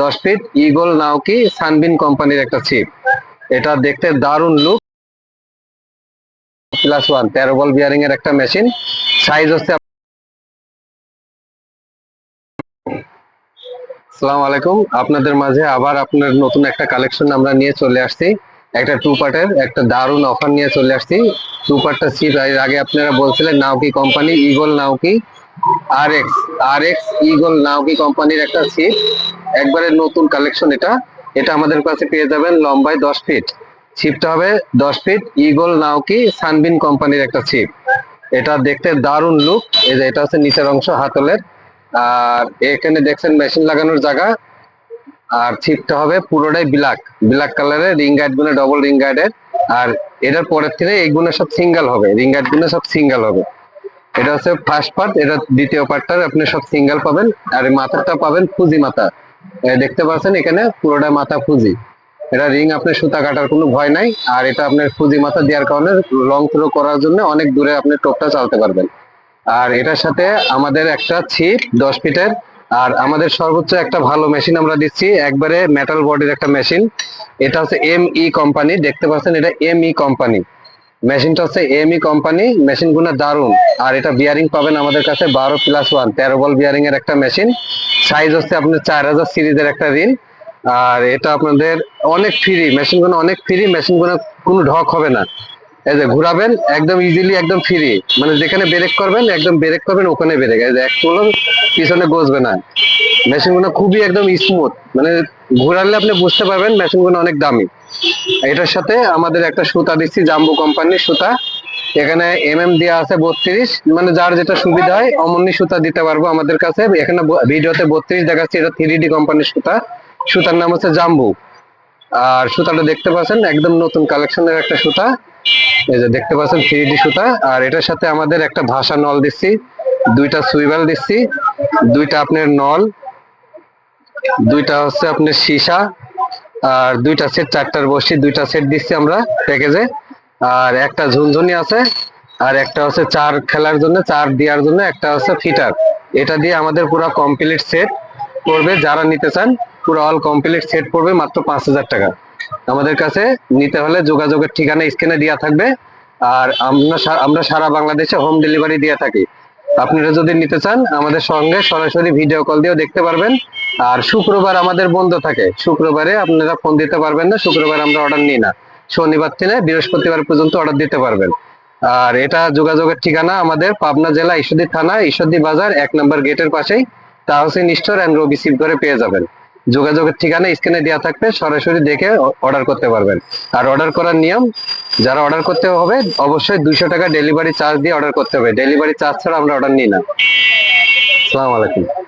দশ fit eagle Naoki সানবিন কোম্পানির একটা চিপ এটা দেখতে দারুণ লুক প্লাস ওয়ান তেরো বল বিয়ারিং এর একটা মেশিন সাইজ হচ্ছে আসসালামু আলাইকুম। আপনাদের মাঝে আবার আপনার নতুন একটা কালেকশন আমরা নিয়ে চলে আসছি। একটা টু পার্টের একটা দারুণ অফার নিয়ে চলে আসছি। টু পার্টটা সিপ এর আগে আপনারা বলছিলেন নাওকি কোম্পানি ইগল নাওকি আর এক্স আর এক্স ইগল নাওকি কোম্পানির একটা সিপ একবারে নতুন কালেকশন এটা। এটা আমাদের কাছে পেয়ে যাবেন লম্বায় দশ ফিট ছিপটা হবে দশ ফিট ইগল নাওকি সানবিন কোম্পানির একটা ছিপ। এটা দেখতে দারুণ লুক এই যে এটা হচ্ছে নিচের অংশ হাতলের। আর এখানে দেখছেন মেশিন লাগানোর জায়গা। আর ছিপটা হবে পুরোটাই ব্ল্যাক ব্ল্যাক কালারের রিং গাইডগুলো ডবল রিং গাইডের আর এটার পরের থেকে এইগুলো সব সিঙ্গেল হবে। রিং গাইডগুলো সব সিঙ্গেল হবে। এটা হচ্ছে ফার্স্ট পার্ট এটা দ্বিতীয় পার্টটা আপনি সব সিঙ্গেল পাবেন। আর মাথাটা পাবেন ফুজি মাথা। দেখতে পাচ্ছেন এখানে পুরোটা মাথা ফুজি এটা রিং আপনার সুতা কাটার কোনো ভয় নাই, আর এটা আপনার ফুজি মাথা দেওয়ার কারণে লং থ্রো করার জন্য অনেক দূরে আপনি টোপটা চালাতে পারবেন। আর এটার সাথে আমাদের একটা ছিপ দশ ফিটের, আর আমাদের সর্বোচ্চ একটা ভালো মেশিন আমরা দিচ্ছি, একবারে মেটাল বডির একটা মেশিন। এটা হচ্ছে এম ই কোম্পানি দেখতে পাচ্ছেন এটা এম ই কোম্পানি মেশিনটা হচ্ছে এম ই কোম্পানি মেশিনগুলো দারুণ আর এটা বিয়ারিং পাবেন আমাদের কাছে বারো প্লাস ওয়ান তেরো বল বিয়ারিং এর একটা মেশিন সাইজ হচ্ছে আপনার চার হাজার সিরিজের একটা রিল আর এটা আপনাদের অনেক ফ্রি মেশিনগুলো অনেক ফ্রি মেশিনগুলো কোনো ঢক হবে না। এই যে ঘুরাবেন, একদম ইজিলি একদম ফ্রি মানে যেখানে ব্রেক করবেন, একদম ব্রেক করবেন, ওখানে ব্রেক এই যে এক পিছনে গজবে না। মেশিনগুলো খুবই একদম স্মুথ মানে ঘুরালে আপনি বুঝতে পারবেন মেশিনগুলো অনেক দামি। এটার সাথে আমাদের একটা সুতা দিচ্ছি, জাম্বু কোম্পানির সুতা। এখানে এম এম দেওয়া আছে বত্রিশ। মানে যার যেটা সুবিধা হয়, অমনি সুতা দিতে পারব আমাদের কাছে। এখানে ভিডিওতে বত্রিশ দেখাচ্ছি, এটা থ্রি ডি কোম্পানির সুতা। সুতার নাম হচ্ছে জাম্বু। আর সুতাটা দেখতে পাচ্ছেন, একদম নতুন কালেকশনের একটা সুতা। এই যে দেখতে পাচ্ছেন থ্রি ডি সুতা। আর এটার সাথে আমাদের একটা ভাষা নল দিচ্ছি। দুইটা সুইবেল দিচ্ছি। দুইটা আপনার নল। দুইটা হচ্ছে আপনার সীসা, আর দুইটা সেট চারটার বসি, দুইটা সেট দিচ্ছি আমরা প্যাকেজে আর একটা ঝুনঝুনি আছে, আর একটা হচ্ছে চার খেলার জন্য, চার দেওয়ার জন্য, একটা হচ্ছে ফিটার এটা দিয়ে আমাদের পুরো কমপ্লিট সেট পড়বে, যারা নিতে চান, পুরো অল কমপ্লিট সেট পড়বে মাত্র পাঁচ হাজার টাকা। আমাদের কাছে নিতে হলে যোগাযোগের ঠিকানা, স্ক্রিনে দেওয়া থাকবে। আর আমরা আমরা সারা বাংলাদেশে হোম ডেলিভারি দিয়ে থাকি। আপনারা যদি নিতে চান, আমাদের সঙ্গে সরাসরি ভিডিও কল দিয়েও দেখতে পারবেন। আর শুক্রবার আমাদের বন্ধ থাকে। শুক্রবারে আপনারা ফোন দিতে পারবেন না, শুক্রবার আমরা অর্ডার নিই না। শনিবার থেকে বৃহস্পতিবার পর্যন্ত অর্ডার দিতে পারবেন। আর এটা যোগাযোগের ঠিকানা আমাদের পাবনা জেলা ঈশ্বরদী থানা, ঈশ্বরদী বাজার, এক নম্বর গেটের পাশেই। তাহসিন স্টোর অ্যান্ড রবি সিপ করে পেয়ে যাবেন। যোগাযোগের ঠিকানা স্ক্রিনে দেওয়া থাকবে, সরাসরি দেখে অর্ডার করতে পারবেন। আর অর্ডার করার নিয়ম যারা অর্ডার করতে হবে, অবশ্যই দুশো টাকা ডেলিভারি চার্জ দিয়ে অর্ডার করতে হবে। ডেলিভারি চার্জ ছাড়া আমরা অর্ডার নিই না। সালামালাইকুম আলাইকুম।